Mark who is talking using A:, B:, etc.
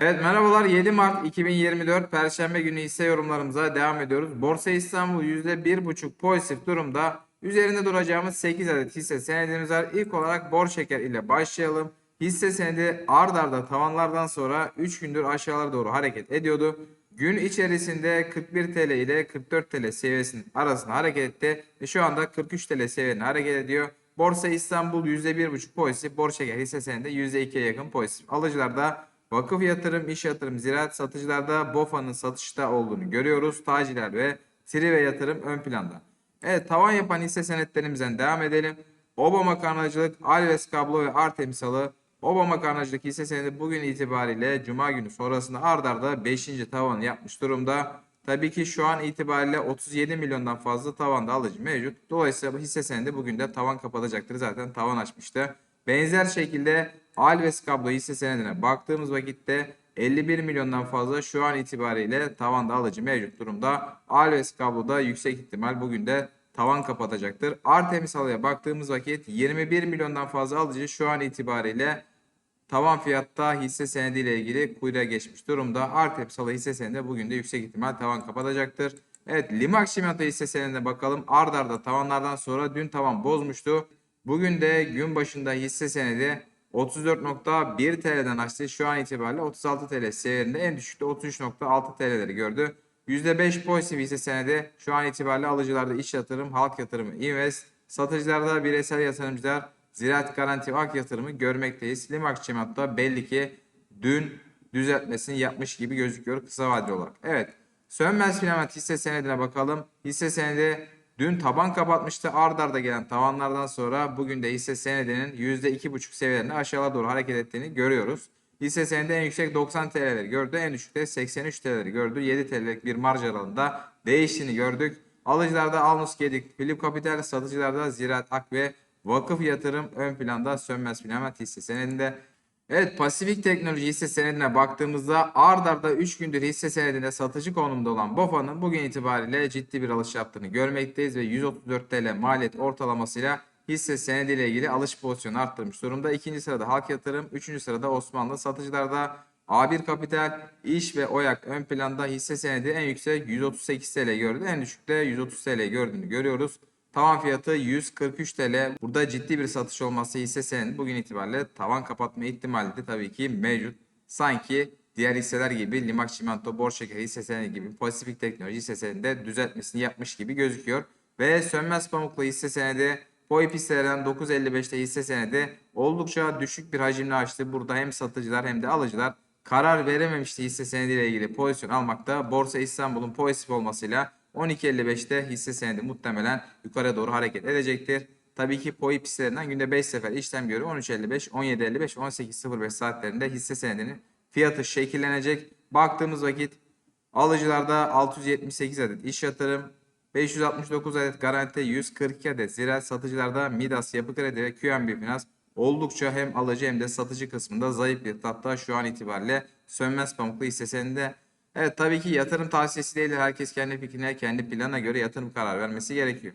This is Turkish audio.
A: Evet merhabalar 7 Mart 2024 Perşembe günü hisse yorumlarımıza devam ediyoruz. Borsa İstanbul %1,5 pozitif durumda. Üzerinde duracağımız 8 adet hisse senedimiz var. İlk olarak bor şeker ile başlayalım. Hisse senedi ard arda tavanlardan sonra 3 gündür aşağılara doğru hareket ediyordu. Gün içerisinde 41 TL ile 44 TL seviyesinin arasında hareket etti ve şu anda 43 TL seviyelerinde hareket ediyor. Borsa İstanbul %1,5 pozitif, bor şeker hisse senedi %2'ye yakın pozitif. Alıcılarda vakıf yatırım, iş yatırım, ziraat satıcılarda BOFA'nın satışta olduğunu görüyoruz. Taciler ve Trive yatırım ön planda. Evet tavan yapan hisse senetlerimizden devam edelim. Oba makarnacılık, Alves kablo ve Artemis halı. Oba makarnacılık hisse senedi bugün itibariyle Cuma günü sonrasında ard arda 5. tavanı yapmış durumda. Tabii ki şu an itibariyle 37 milyondan fazla tavanda alıcı mevcut. Dolayısıyla bu hisse senedi bugün de tavan kapatacaktır. Zaten tavan açmıştı. Benzer şekilde Alves kablo hisse senedine baktığımız vakitte 51 milyondan fazla şu an itibariyle tavanda alıcı mevcut durumda. Alves kablo da yüksek ihtimal bugün de tavan kapatacaktır. Artemis halıya baktığımız vakit 21 milyondan fazla alıcı şu an itibariyle tavan fiyatta hisse senediyle ilgili kuyruğa geçmiş durumda. Artemis halı hisse senedi bugün de yüksek ihtimal tavan kapatacaktır. Evet Limax Çimento hisse senedine bakalım. Ard arda tavanlardan sonra dün tavan bozmuştu. Bugün de gün başında hisse senedi 34.1 TL'den açtı. Şu an itibariyle 36 TL seviyelerinde en düşükte 33.6 TL'leri gördü. %5 pozitif hisse senedi şu an itibariyle alıcılarda iş yatırım, halk yatırımı, invest, satıcılarda bireysel yatırımcılar, ziraat garanti, ak yatırımı görmekteyiz. Limax Çimento belli ki dün düzeltmesini yapmış gibi gözüküyor kısa vadeli olarak. Evet Sönmez Filament hisse senedine bakalım. Hisse senedi dün taban kapatmıştı. Ard arda gelen tavanlardan sonra bugün de hisse senedinin %2,5 seviyelerine aşağıya doğru hareket ettiğini görüyoruz. Hisse senedi en yüksek 90 TL'leri gördü. En düşükte 83 TL'leri gördü. 7 TL'lik bir marj aralığında değiştiğini gördük. Alıcılarda Alnus Gedik, Philip Capital, satıcılarda Ziraat Ak ve Vakıf Yatırım ön planda Sönmez Filament hisse senedinde. Evet Pasifik Teknoloji hisse senedine baktığımızda ard arda 3 gündür hisse senedinde satıcı konumda olan BOFA'nın bugün itibariyle ciddi bir alış yaptığını görmekteyiz ve 134 TL maliyet ortalamasıyla hisse senediyle ilgili alış pozisyonu arttırmış durumda. İkinci sırada Halk Yatırım, üçüncü sırada Osmanlı satıcılarda A1 Kapital, İş ve Oyak ön planda hisse senedi en yüksek 138 TL gördü. En düşükte 130 TL gördüğünü görüyoruz. Tavan fiyatı 143 TL. Burada ciddi bir satış olması hisse senedi bugün itibariyle tavan kapatma ihtimali de tabii ki mevcut. Sanki diğer hisseler gibi Limak Çimento, Borşeker hisse senedi gibi Pasifik Teknoloji hisse senedinde düzeltmesini yapmış gibi gözüküyor. Ve Sönmez Pamuklu hisse senedi FOIP hisselerden 9.55'te hisse senedi oldukça düşük bir hacimle açtı. Burada hem satıcılar hem de alıcılar karar verememişti hisse senediyle ilgili pozisyon almakta. Borsa İstanbul'un pozitif olmasıyla 12.55'te hisse senedi muhtemelen yukarı doğru hareket edecektir. Tabii ki POI pistlerinden günde 5 sefer işlem görüyor. 13.55, 17.55, 18.05 saatlerinde hisse senedinin fiyatı şekillenecek. Baktığımız vakit alıcılarda 678 adet iş yatırım, 569 adet garanti, 142 adet ziraat satıcılarda Midas, Yapı Kredi ve QNB Finans oldukça hem alıcı hem de satıcı kısmında zayıf bir hatta şu an itibariyle sönmez pamuklu hisse senedinde Evet tabii ki yatırım tavsiyesi değil. Herkes kendi fikrine, kendi plana göre yatırım karar vermesi gerekiyor.